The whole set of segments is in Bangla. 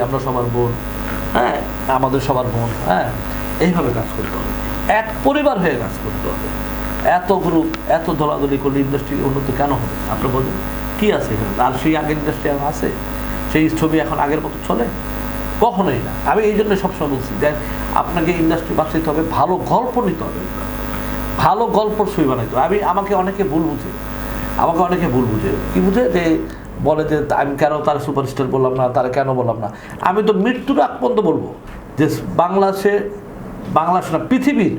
আমরা সবার বোন হ্যাঁ? আমাদের সবার বোন হ্যাঁ? এইভাবে কাজ করতে হবে। এক পরিবার হয়ে কাজ করতে হবে। এত গ্রুপ এত দলাদলি করলে ইন্ডাস্ট্রি উন্নত কেন হবে? আপনি বলুন, কি আছে এখানে? আর সেই আগের ইন্ডাস্ট্রি আছে? সেই ছবি এখন আগের মতো চলে? কখনোই না। আমি এই জন্য সবসময় বলছি যে আপনাকে ইন্ডাস্ট্রি বাঁচাইতে হবে, ভালো গল্প নিতে হবে। ভালো গল্প ছবি বানাইতে হবে। আমি, আমাকে অনেকে ভুল বুঝে। আমাকে অনেকে ভুল বুঝে। কি বুঝে? যে বলে যে, আমি কেন তার সুপারস্টার বললাম না? তারা কেন বললাম না? আমি তো মৃত্যুর আগ পর্যন্ত বলব যে, বাংলাদেশে, বাংলাদেশ না, পৃথিবীর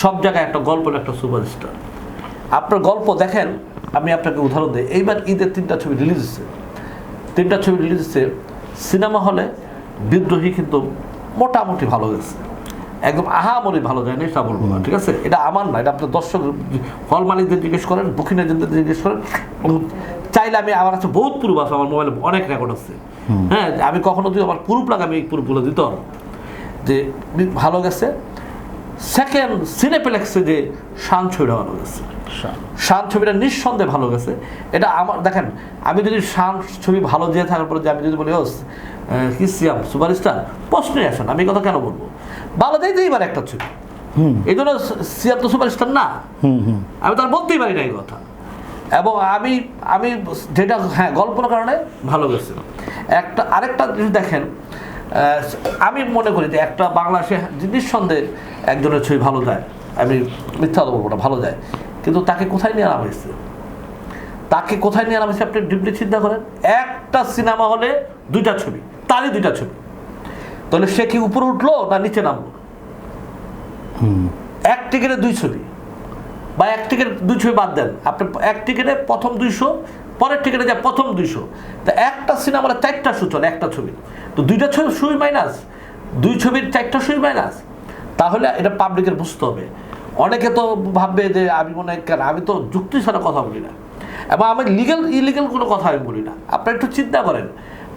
সব জায়গায় একটা গল্পের একটা সুপারস্টার আপনার গল্প দেখেন, আমি আপনাকে উদাহরণ দিই। এইবার ঈদের তিনটা ছবি রিলিজ হচ্ছে তিনটা ছবি রিলিজ হচ্ছে সিনেমা হলে বিদ্রোহী কিন্তু মোটামুটি ভালো গেছে একদম আহামরি ভালো যায় না সেটা বলব না, ঠিক আছে? এটা আমার না, এটা আপনার দর্শক হল মালিকদের জিজ্ঞেস করেন বুকিং এজেন্টদের জিজ্ঞেস করেন চাইলে আমি আমার কাছে বহুত প্রুফ আছে আমার মোবাইলে অনেক রেকর্ড আছে। হ্যাঁ আমি কখনো যদি আমার প্রুফ লাগে আমি এই প্রুফগুলো দিতে যে ভালো গেছে। সেকেন্ড সিনেপ্লেক্সে যে শান ছবিটা ভালো গেছে। শান। ছবিটা নিঃসন্দেহে ভালো গেছে। এটা আমার দেখেন আমি যদি শান ছবি ভালো দিয়ে থাকার পরে যে আমি যদি বলি ও কি সিয়াম সুপারস্টার? প্রশ্নই আসেন আমি কথা কেন বলব? ভালো দিতেই পারে একটা ছবি। এই জন্য সিয়াম তো সুপারস্টার না। আমি তার বলতেই পারি না এই কথা। এবং আমি আমি যেটা হ্যাঁ গল্পের কারণে ভালো গেছে। একটা আরেকটা জিনিস দেখেন আমি মনে করি যে একটা বাংলাদেশে নিঃসন্দেহে একজনের ছবি ভালো যায়। আমি মিথ্যা বলব না ভালো যায়। কিন্তু তাকে কোথায় নিয়ে আনা হয়েছে? তাকে কোথায় নিয়ে আনা হয়েছে আপনি ডিপলি চিন্তা করেন? একটা সিনেমা হলে দুইটা ছবি তারই দুইটা ছবি। তাহলে সে কি উপরে উঠল না নিচে নামলো? এক টিকিটে দুই ছবি। বা এক টিকিট দুই ছবি বাদ দেন। আপনি এক টিকিটে প্রথম দুইশো, পরের টিকিটে যায় প্রথম দুইশো। তা একটা সিনেমার চারটা শো একটা ছবি। তো দুইটা ছবি সুই মাইনাস দুই ছবির চারটা সুই মাইনাস তাহলে এটা পাবলিকের বুঝতে হবে। অনেকে তো ভাববে যে আমি মনে হয় কেন, আমি তো যুক্তি ছাড়া কথা বলি না। এবং আমি লিগেল ইলিগেল কোনো কথা আমি বলি না। আপনারা একটু চিন্তা করেন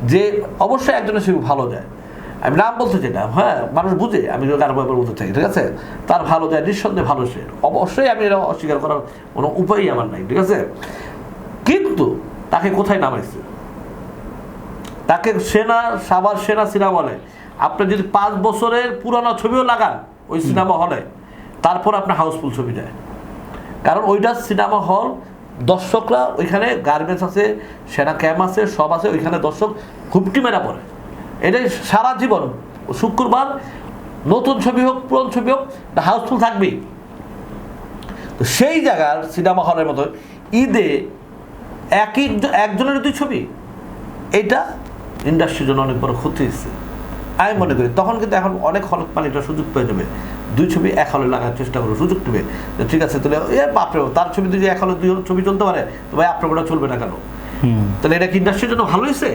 যে অবশ্যই একজনের ছবি ভালো যায়। আমি নাম বলতে চাই না হ্যাঁ মানুষ বুঝে আমি কারও ব্যাপারে বলতে চাই ঠিক আছে? তার ভালো যায় নিঃসন্দেহে ভালো সে। অবশ্যই আমি এটা অস্বীকার করার কোনো উপায়ই আমার নাই ঠিক আছে? কিন্তু তাকে কোথায় নামাইছে? তাকে সেনা সাবার সেনা সিনেমা হলে। আপনি যদি পাঁচ বছরের পুরানো ছবিও লাগান ওই সিনেমা হলে তারপর আপনার হাউসফুল ছবি যায় কারণ ওইটা সিনেমা হল দর্শকরা ওইখানে গার্মেন্টস আছে সেনা ক্যাম্প আছে সব আছে ওইখানে দর্শক হুপটি মেরা পড়ে। এটাই সারা জীবন। শুক্রবার নতুন ছবি হোক পুরনো ছবি হোক হাউসফুল থাকবেই। তো সেই জায়গার সিনেমা হলের মতো ঈদে একই একজনের দুই ছবি। এটা ইন্ডাস্ট্রির জন্য অনেক বড় ক্ষতি হচ্ছে আমি মনে করি তখন কিন্তু এখন অনেক হল মালিকরা সুযোগ পেয়ে যাবে। দুই ছবি এক হলে লাগার চেষ্টা করবে সুযোগ নেবে। ঠিক আছে তাহলে এ বাপরে তার ছবি যদি এক হলে দুই ছবি চলতে পারে তো ভাই আপনার ওটা চলবে না কেন? তাহলে এটা কি ইন্ডাস্ট্রির জন্য ভালো হয়েছে?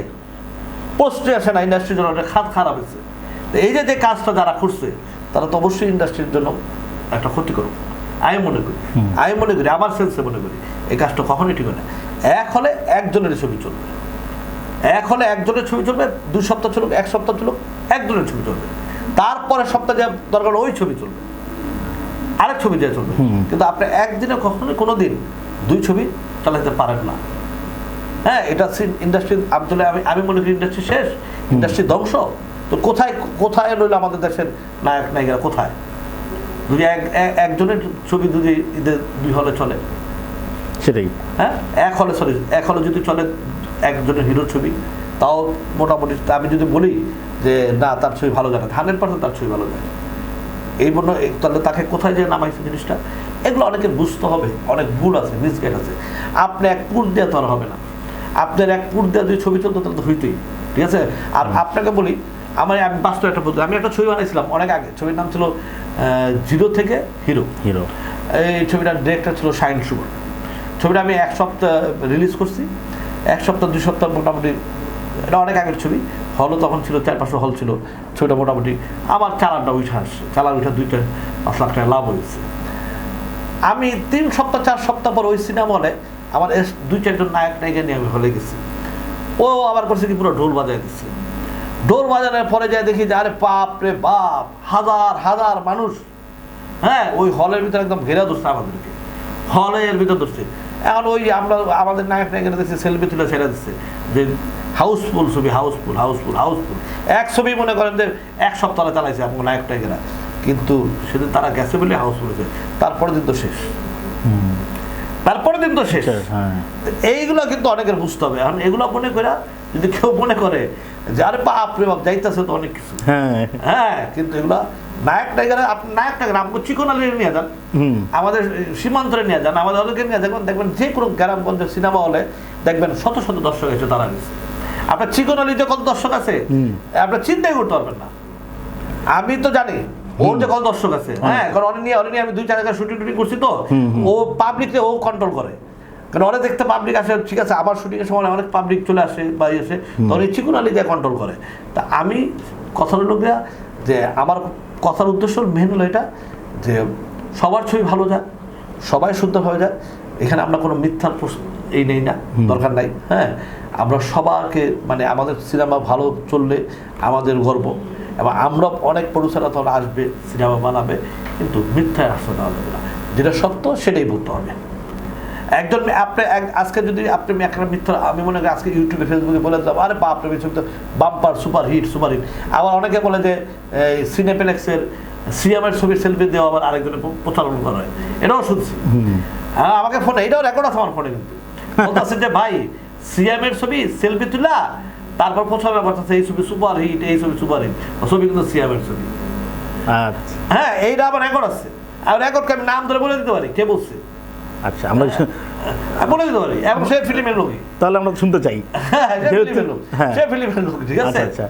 পোস্টে আসে না ইন্ডাস্ট্রির জন্য খাত খারাপ হয়েছে। এই যে যে কাজটা যারা করছে তারা তো অবশ্যই ইন্ডাস্ট্রির জন্য একটা ক্ষতি করবে আমি মনে করি আমি মনে করি আমার সেন্সে মনে করি এই কাজটা কখনোই ঠিক হয় না। এক হলে একজনের ছবি চলবে। এক হলে একজনের ছবি চলবে দুই সপ্তাহ চলুক এক সপ্তাহ চলুক একজনের ছবি চলবে। তারপরে সপ্তাহ যা দরকার ওই ছবি চলবে। আরেক ছবি যা চলবে। কিন্তু আপনি একদিনে কখনোই কোনো দিন দুই ছবি চালাতে পারেন না। হ্যাঁ এটা ইন্ডাস্ট্রি আসলে আমি আমি মনে করি ইন্ডাস্ট্রি শেষ ইন্ডাস্ট্রি ধ্বংস। তো কোথায় কোথায় রইল আমাদের দেশের নায়ক নায়িকা কোথায়? যদি এক এক- একজনের ছবি যদি ঈদের দুই হলে চলে। সেটাই। হ্যাঁ এক হলে সরি এক হলে যদি চলে একজনের হিরোর ছবি তাও মোটামুটি আমি যদি বলি যে না তার ছবি ভালো যায় না হান্ড্রেড পার্সেন্ট তার ছবি ভালো যায়। এই বন্য তাহলে তাকে কোথায় যে নামাইছে জিনিসটা? এগুলো অনেকের বুঝতে হবে অনেক ভুল আছে মিসগাইড আছে। আপনি এক পুর দিয়ে তো আর হবে না। আপনার এক পুর দিয়ে যদি ছবি তুলতো তাহলে তো হইতোই ঠিক আছে? আর আপনাকে বলি আমার আমি বাস্তব একটা বলতে আমি একটা ছবি বানাইছিলাম অনেক আগে ছবির নাম ছিল জিরো থেকে হিরো। হিরো। এই ছবিটার ডিরেক্টর ছিল শাইন সুবর ছবিটা আমি এক সপ্তাহ রিলিজ করছি এক সপ্তাহ দুই সপ্তাহ মোটামুটি এটা অনেক আগের ছবি হলও তখন ছিল চার পাঁচশো হল ছিল ছবিটা মোটামুটি আমার চালানটা উঠে আসছে চালান উঠে দুইটা পাঁচ লাখ টাকা লাভ হয়েছে। আমি তিন সপ্তাহ চার সপ্তাহ পর ওই সিনেমা হলে আমার দুই চারজন নায়ক নায়িকা নিয়ে আমি হলে গেছি। ও আবার করছে কি পুরো ঢোল বাজায় দিচ্ছে ঢোল বাজানোর পরে যাই দেখি যে আরে বাপ রে বাপ, হাজার হাজার মানুষ। হ্যাঁ ওই হলের ভিতরে একদম ঘেরা ধরছে আমাদেরকে। হলের ভিতর ধরছে। এখন ওই আমরা, আমাদের নায়ক নায়িকারা দেখছি সেলফি তুলে ছেড়ে দিচ্ছে যে হাউসফুল ছবি, হাউসফুল হাউসফুল হাউসফুল। এক ছবি মনে করেন যে এক সপ্তাহে চালাইছে আমার নায়ক টাইকেরা কিন্তু সেদিন তারা গেছে বলে হাউসফুল হয়েছে। তারপরে দিন তো শেষ। দিন তো শেষ হ্যাঁ। এইগুলো কিন্তু অনেকের বুঝতে হবে। এখন এগুলো মনে করে যদি কেউ মনে করে যে আরে বাপ রে বাপ যাইতেছে তো অনেক কিছু। হ্যাঁ। হ্যাঁ কিন্তু এগুলো নায়ক টাইগারে আপনি নায়ক টাইগার আমাকে চিকনালি নিয়ে যান। আমাদের সীমান্তরে নিয়ে যান আমাদের অনেকে নিয়ে দেখবেন দেখবেন যে কোনো গ্রামগঞ্জের সিনেমা হলে দেখবেন শত শত দর্শক এসে তারা গেছে আপনার চিকনালিতে কত দর্শক আছে? আপনার চিন্তাই করতে পারবেন না। আমি তো জানি ওর যে কত দর্শক আছে হ্যাঁ। কারণ অনেক নিয়ে অনেক আমি দুই চার জায়গায় শুটিং টুটিং করছি তো। ও পাবলিককে ও কন্ট্রোল করে। কারণ অনেক দেখতে পাবলিক আসে ঠিক আছে আবার শুটিং এর সময় অনেক পাবলিক চলে আসে বা ইয়ে আসে। তখন এই চিকুনালি দিয়ে কন্ট্রোল করে। তা আমি কথা হলো গিয়া যে আমার কথার উদ্দেশ্য মেন হলো এটা যে সবার ছবি ভালো যাক সবাই সুন্দর হয়ে যায়। এখানে আমরা কোনো মিথ্যার প্রশ্ন এই নেই না দরকার নাই হ্যাঁ। আমরা সবাইকে মানে আমাদের সিনেমা ভালো চললে আমাদের গর্ব। এবং আমরা অনেক প্রডিউসাররা তখন আসবে সিনেমা বানাবে কিন্তু মিথ্যায় দেওয়া না যেটা সত্য সেটাই বলতে হবে। একজন আপনি এক- আজকে যদি আপনি একটা মিথ্যা আমি মনে করি আজকে ইউটিউবে ফেসবুকে বলে দিলাম আরে বাপ রে ছবি bumper super hit super hit. আবার অনেকে বলে যে এই সিনেপ্লেক্সের সিএমের ছবি সেলফি দেওয়া আবার আরেকজনের প্রচারণ করা হয়। এটাও শুনছি। হ্যাঁ আমাকে ফোনে এটাও রেকর্ড আছে আমার ফোনে কিন্তু। বলতেছে যে ভাই সিএমের ছবি সেলফি তুলা তারপর প্রচারণা করতেছে এই ছবি সুপার হিট এই ছবি সুপার হিট। ছবি কিন্তু সিএমের ছবি। আচ্ছা। হ্যাঁ এইটা আবার রেকর্ড আছে। আর রেকর্ডকে আমি নাম ধরে বলে দিতে পারি কে বলছে? আচ্ছা আমরা বলে দিতে পারি। এবং সে ফিল্মের লোকই। তাহলে আমরা শুনতে চাই। হ্যাঁ, সে ফিল্মের লোক। হ্যাঁ। ঠিক আছে? আচ্ছা, আচ্ছা।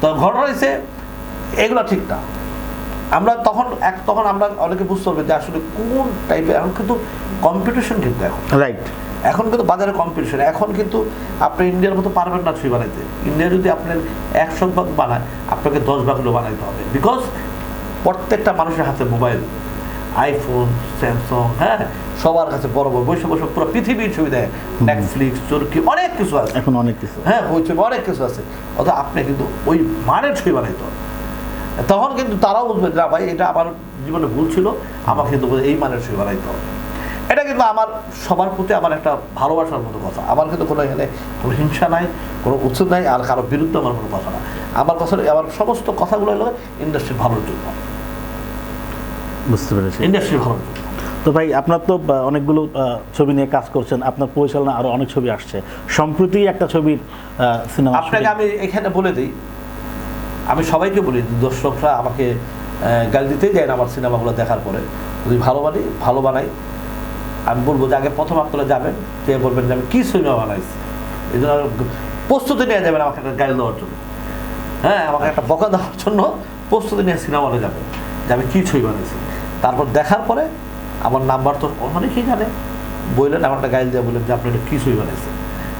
তো ঘটনা হয়েছে এগুলো ঠিক না। আমরা তখন এক তখন আমরা অনেকে বুঝতে পারবে যে আসলে কোন টাইপের এখন কিন্তু কম্পিটিশন কিন্তু এখন। রাইট এখন কিন্তু বাজারে কম্পিটিশন এখন কিন্তু আপনি ইন্ডিয়ার মতো পারবেন না ছবি বানাইতে। ইন্ডিয়া যদি আপনার একশো ভাগ বানায় আপনাকে দশ ভাগ হলেও বানাইতে হবে। বিকজ প্রত্যেকটা মানুষের হাতে মোবাইল আইফোন স্যামসং হ্যাঁ সবার কাছে বড় বড় বসে বসে পুরো পৃথিবীর ছবি দেয়। নেটফ্লিক্স চরকি অনেক কিছু আছে। এখন অনেক কিছু। হ্যাঁ ওই ছবি অনেক কিছু আছে। অত আপনি কিন্তু ওই মানের ছবি বানাইতে হবে। তখন কিন্তু তারাও বুঝবে না ভাই এটা আমার জীবনে ভুল ছিল। আমাকে কিন্তু এই মানের ছবি বানাইতে হবে। এটা কিন্তু আমার সবার প্রতি আমার একটা ভালোবাসার মতো কথা। আমার কিন্তু কোনো এখানে কোনো হিংসা নাই কোনো উৎসব নাই আর কারোর বিরুদ্ধে আমার কোনো কথা না আমার কথা আমার সমস্ত কথাগুলো হলো ইন্ডাস্ট্রির ভালোর জন্য। বুঝতে পেরেছি। ইন্ডাস্ট্রির ভালোর জন্য। তো ভাই আপনার তো অনেকগুলো ছবি নিয়ে কাজ করছেন আপনার পরিচালনা আরও অনেক ছবি আসছে। সম্প্রতি একটা ছবির সিনেমা আপনাকে আমি এখানে বলে দিই আমি সবাইকে বলি দর্শকরা আমাকে গালি দিতেই যায় না আমার সিনেমাগুলো দেখার পরে। যদি ভালো বানি ভালো বানাই আমি বলব যে আগে প্রথম আপনারা যাবেন যে বলবেন যে আমি কী সিনেমা বানাইছি? এই জন্য প্রস্তুতি নিয়ে যাবেন আমাকে একটা গাড়ি দেওয়ার জন্য। হ্যাঁ আমাকে একটা বকা দেওয়ার জন্য প্রস্তুতি নিয়ে সিনেমা হলে যাবে যে আমি কী ছবি বানাইছি। তারপর দেখার পরে আমার নাম্বার তো অনেকেই জানে বললেন আমার একটা গাড়ি দিয়ে, বললেন যে আপনি এটা কী ছবি বানাইছেন?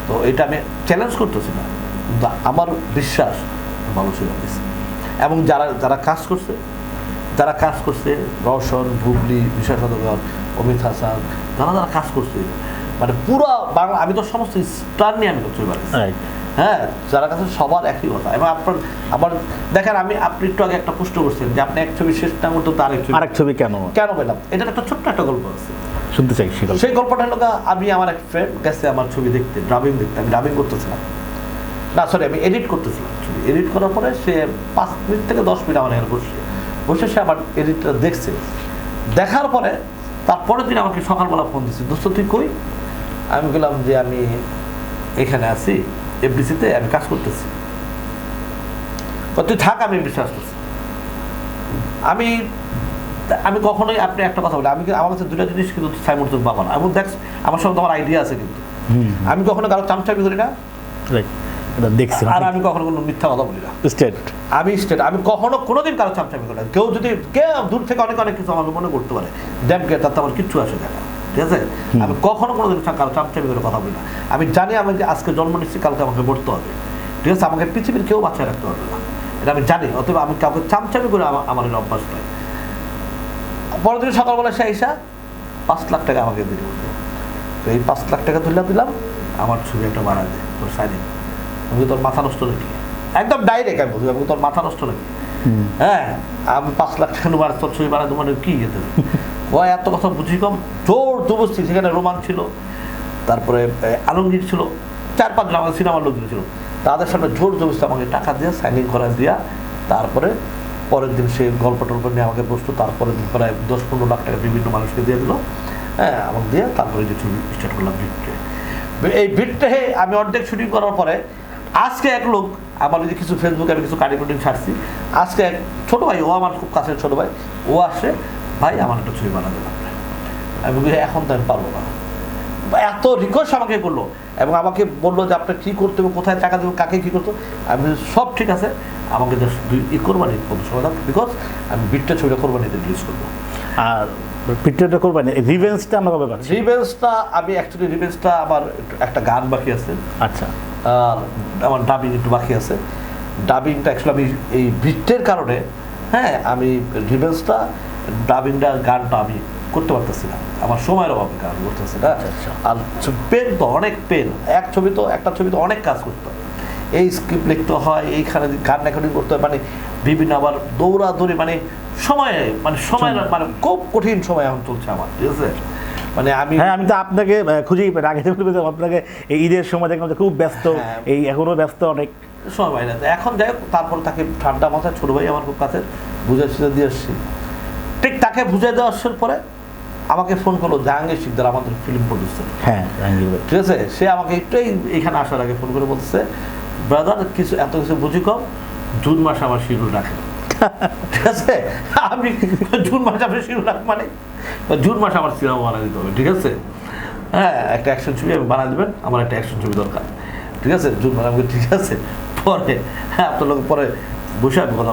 তো এটা আমি চ্যালেঞ্জ করতেছি না আমার বিশ্বাস ভালো ছবি বানাইছি। এবং যারা যারা কাজ করছে, যারা কাজ করছে বুবলি বিশাল সদগর অমিত হাসান যারা যারা কাজ করছে। মানে পুরো বাংলা আমি তো সমস্ত স্টার নিয়ে আমি বানাইছি হ্যাঁ যারা কাছে সবার একই কথা। এবং আপনার আবার দেখেন আমি আপনি একটু আগে একটা প্রশ্ন করছেন যে আপনি এক ছবি শেষ না করতে তো আরেক ছবি আরেক ছবি কেন? কেন পেলাম? এটার একটা ছোট্ট একটা গল্প আছে। শুনতে চাই সেটা সেই গল্পটা হলো আমি আমার এক ফ্রেন্ড গেছে আমার ছবি দেখতে ড্রাবিং দেখতে। আমি ড্রাবিং করতেছিলাম। না সরি আমি এডিট করতেছিলাম ছবি। এডিট করার পরে সে পাঁচ মিনিট থেকে দশ মিনিট আমার এখানে বসে। বসে সে আমার এডিটটা দেখছে। দেখার পরে তারপরের দিন আমাকে সকালবেলা ফোন দিচ্ছে দোস্ত তুই কই? আমি বললাম যে আমি এখানে আছি এফডিসিতে আমি কাজ করতেছি। তুই থাক আমি এফডিসি আসতেছি। আমি আমি কখনোই আপনি একটা কথা বলি আমি আমার কাছে দুটা জিনিস কিন্তু সাইমন পাবো না। এবং দেখ আমার সঙ্গে তোমার আইডিয়া আছে কিন্তু। আমি কখনো কারও চামচামি করি না। রাইট এটা দেখছিলাম আর আমি কখনো কোনো মিথ্যা কথা বলি না। স্টেট। আমি স্টেট আমি কখনো কোনোদিন কারও চামচামি করি না। কেউ যদি কে দূর থেকে অনেক অনেক কিছু আমাকে মনে করতে পারে ড্যাম কে তাতে আমার কিচ্ছু আসে না। ঠিক আছে? আমি কখনো কোনোদিন কারও চামচামি করে কথা বলি না। আমি জানি আমি যে আজকে জন্ম নিচ্ছি কালকে আমাকে মরতে হবে। ঠিক আছে? আমাকে পৃথিবীর কেউ বাঁচায় রাখতে পারবে না। এটা আমি জানি অতএব আমি কাউকে চামচামি করে আমার অভ্যাস নয়। পরের দিন সকালবেলা সে আইসা পাঁচ লাখ টাকা আমাকে দিল। তো এই পাঁচ লাখ টাকা তুলে দিলাম আমার ছবি একটা বানায় দে তোর সাইডে আমি তোর মাথা নষ্ট নাকি? একদম ডাইরেক্ট আমি বলছি আমি তোর মাথা নষ্ট নাকি? হ্যাঁ আমি পাঁচ লাখ টাকা নেবার তোর ছবি বানায় তোমার কি যেতে ও এত কথা বুঝি কম? জোর জবস্তি সেখানে রোমান ছিল তারপরে আলমগীর ছিল চার পাঁচজন আমাদের সিনেমার লোকজন ছিল। তাদের সামনে জোর জবস্তি আমাকে টাকা দিয়ে সাইনিং করা দিয়া তারপরে পরের দিন সে গল্প টল্প নিয়ে আমাকে বসতো তারপরের দিন প্রায় দশ পনেরো লাখ টাকা বিভিন্ন মানুষকে দিয়ে দিল হ্যাঁ আমাকে দিয়ে তারপরে যে ছবি স্টার্ট করলাম ভিটে এই ভিটে আমি অর্ধেক শুটিং করার পরে আজকে এক লোক আমার ওই যে কিছু ফেসবুকে আমি কিছু কুটিং ছাড়ছি আজকে এক ছোটো ভাই ও আমার খুব কাছের ছোটো ভাই ও আসে ভাই আমার একটা ছবি বানাতে পারবে? আমি বলি এখন তো আমি পারব না। এত রিকোয়েস্ট আমাকে করল এবং আমাকে বলল যে আপনার কী করতে হবে কোথায় টাকা দেবো কাকে কী করতো আমি সব ঠিক আছে আমাকে জাস্ট দুই ই কোরবানি সময় দাও বিকজ আমি বিটটা ছবিটা কোরবানিতে রিলিজ করব। আর পিকচারটা করবেন রিভেন্সটা আমরা কবে রিভেন্সটা আমি অ্যাকচুয়ালি রিভেন্সটা আমার একটা গান বাকি আছে। আচ্ছা। আমার ডাবিং একটু বাকি আছে। ডাবিংটা অ্যাকচুয়ালি আমি এই বৃত্তের কারণে হ্যাঁ আমি রিভেন্সটা ডাবিংটা গানটা আমি করতে পারতেছি না। আমার সময়ের অভাবে গান করতেছি না। আচ্ছা। আর পেন তো অনেক পেন এক ছবি তো একটা ছবি তো অনেক কাজ করতে হয়। এই স্ক্রিপ্ট লিখতে হয় এইখানে গান রেকর্ডিং করতে হয় মানে বিভিন্ন আবার দৌড়াদৌড়ি মানে সময়ে মানে সময়ের মানে খুব কঠিন সময় এখন চলছে আমার ঠিক আছে? মানে আমি হ্যাঁ আমি তো আপনাকে খুঁজেই পাই আগে আপনাকে এই ঈদের সময় দেখলাম যে খুব ব্যস্ত হ্যাঁ। এই এখনও ব্যস্ত অনেক। সময় না। এখন যাই তারপর তাকে ঠান্ডা মাথায় ছোট ভাই আমার খুব কাছে বুঝে সুঝে দিয়ে আসছি। ঠিক তাকে বুঝে দেওয়া আসার পরে আমাকে ফোন করল জাহাঙ্গীর শিকদার আমাদের ফিল্ম প্রডিউসার হ্যাঁ। ঠিক আছে? সে আমাকে একটু এখানে আসার আগে ফোন করে বলতেছে ব্রাদার কিছু এত কিছু বুঝি কম জুন মাসে আমার শিডিউল রাখে। ঠিক আছে? আমি জুন মাসে আমার শিরোনাম মানে? জুন মাসে আমার সিনেমা বানা দিতে হবে, ঠিক আছে? হ্যাঁ একটা অ্যাকশন ছবি আমি বানা দেবেন, আমার একটা অ্যাকশন ছবি দরকার, ঠিক আছে? জুন মাসে আমাকে ঠিক আছে? পরে হ্যাঁ আপনার লোক পরে বসে আমি কথা